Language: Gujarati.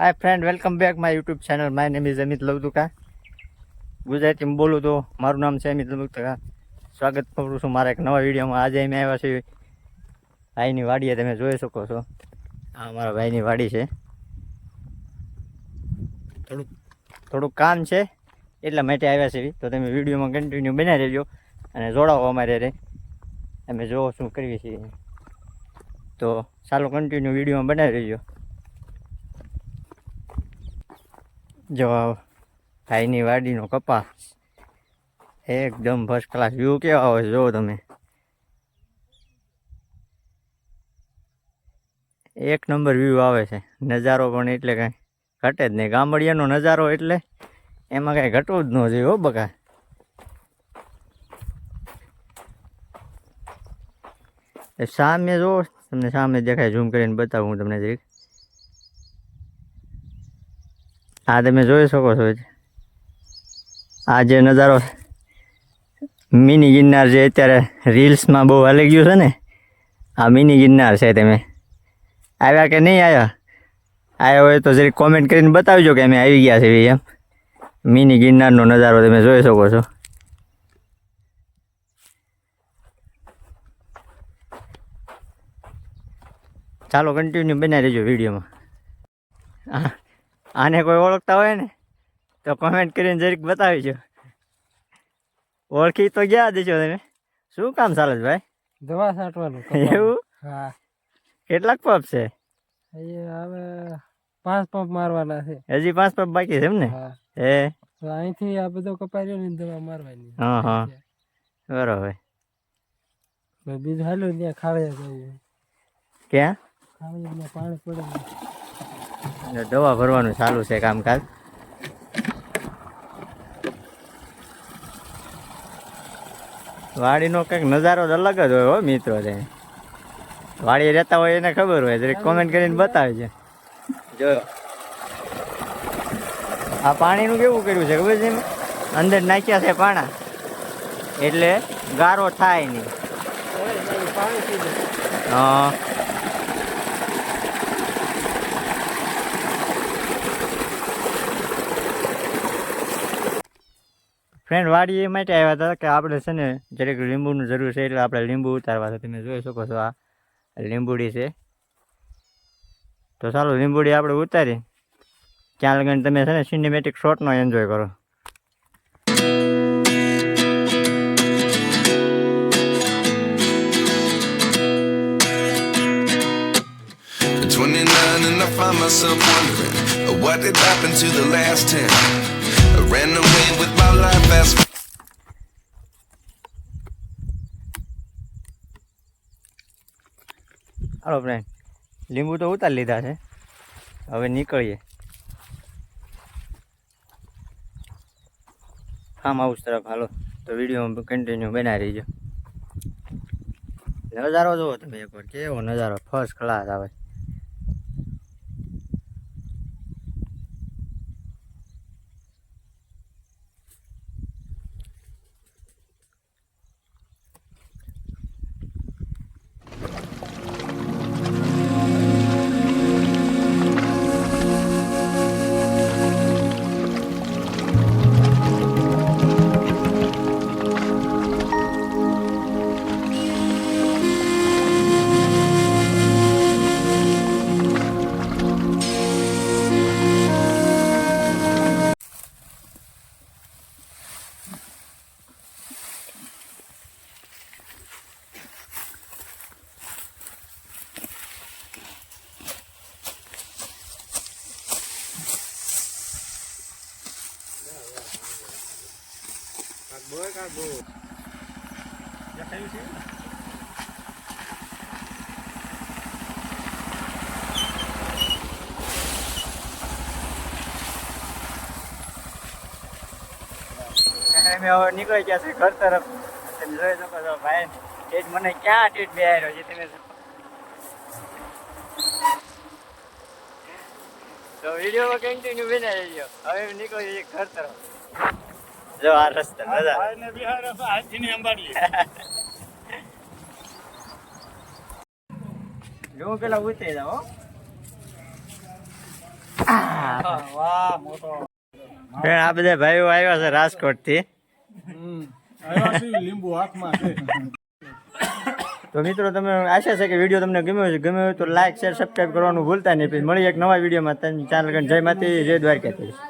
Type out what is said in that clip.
Hi friend welcome back my YouTube channel my name is Amit લવતુકા ગુજરાતીમાં બોલું તો મારું નામ છે અમિત લવતુકા સ્વાગત કરું છું મારા એક નવા વિડીયોમાં. આજે અમે આવ્યા છીએ ભાઈની વાડીએ. તમે જોઈ શકો છો. આ મારા ભાઈની વાડી છે. થોડુંક થોડુંક કામ છે એટલા માટે આવ્યા છે તો તમે વિડીયોમાં કન્ટિન્યુ બનાવી રહેજો અને જોડાવો અમારે રે. અમે જોવો શું કરીએ છીએ. તો ચાલો કન્ટિન્યુ વિડીયોમાં બનાવી રહેજો. જો આ ભાઈની વાડીનો કપાસ. એકદમ ફર્સ્ટ ક્લાસ વ્યૂ કેવા હોય જુઓ તમે. એક નંબર વ્યૂ આવે છે. નજારો પણ એટલે કાંઈ ઘટે જ નહીં. ગામડિયાનો નજારો એટલે એમાં કાંઈ ઘટવું જ ન જોઈએ હો બકા. સામે જો, તમને સામે દેખાય ઝૂમ કરીને બતાવું હું તમને જરીક. આ તમે જોઈ શકો છો આ જે નજારો મિની ગિરનાર જે અત્યારે રીલ્સમાં બહુ હાલી ગયું છે ને, આ મિની ગિરનાર છે તમે. આવ્યા કે નહીં આવ્યા? આવ્યા હોય તો જરી કોમેન્ટ કરીને બતાવજો કે અમે આવી ગયા છીએ એમ. મિની ગિરનારનો નજારો તમે જોઈ શકો છો. ચાલો કન્ટિન્યુ બનાવી દેજો વિડીયોમાં. હા. આને કોઈ ઓળખતા હોય ને તો કોમેન્ટ કરીને જરીક બતાવીજો. ઓળખી તો ગયા દેજો તમે. શું કામ ચાલે છે ભાઈ? દવા છાંટવાનું એવું? હા. કેટલાક પંપ છે? હવે પાંચ પંપ મારવાના છે. હજી પાંચ પંપ બાકી છે એમ ને? એ તો અહીંથી આ બધો કપાઈ રહ્યો ને દવા મારવાની. હા હા. બરોબર. બીજું હાલ્યું ત્યાં ખાવડિયા જવું ક્યાં? ખાવડિયામાં પાણી પડે અને દવા ભરવાનું ચાલુ છે કામકાજ. વાડીનો કંઈક નજારો જ અલગ જ હોય હો મિત્રો તે વાડી રહેતા હોય એને ખબર હોય જરીક કોમેન્ટ કરીને બતાવે છે જો. આ પાણીનું કેવું કર્યું છે ખબર છે? અંદર નાખ્યા છે પાણા. એટલે ગારો થાય નહીં. હા. ફ્રેન્ડ વાડી એ માટે આવ્યા હતા કે આપણે છે ને જરાક લીંબુનું જરૂર છે એટલે આપણે લીંબુ ઉતારવા છે. તમે જોઈ શકો છો આ લીંબુડી છે. તો ચાલો લીંબુડી આપણે ઉતારી. ત્યાં લગન તમે છે ને સિનેમેટિક શોટનો એન્જોય કરો. At 29 and I find myself wondering uh, what did happen to the last 10. I ran away with my life as હાલો ફ્રેન્ડ લીંબુ તો ઉતારી લીધા છે. હવે નીકળીએ. ફાર્મ હાઉસ તરફ, હાલો. તો વીડિયો કન્ટિન્યુ બનાવી રહીજો. નજારો જુઓ તમે એકવાર કેવો નજારો? ફર્સ્ટ ક્લાસ આવે. હવે નીકળી ગયા છે ઘર તરફ. તમે જોઈ શકો છો ભાઈ, એ જ મને ક્યાં ટીટ બેહાર્યો છે, તમે તો વિડીયોમાં કન્ટિન્યુ બનાવી દેજો હવે નીકળી જઈએ ઘર તરફ. જો આ રસ્તા અંબાડી જો પેલા ઉતરી જાઓ. વાહ મોટો. આ બધા ભાઈઓ આવ્યા છે રાજકોટથી. લીંબુ હાથમાં છે. તો મિત્રો, તમે આશા છે કે વીડિયો તમને ગમ્યો છે ગમ્યો હોય તો લાઈક શેર સબસ્ક્રાઈબ કરવાનું ભૂલતા નહીં. પછી મળી એક નવા વિડીયોમાં. તમે ચાલ જય માતી જય દ્વારકાધીશ.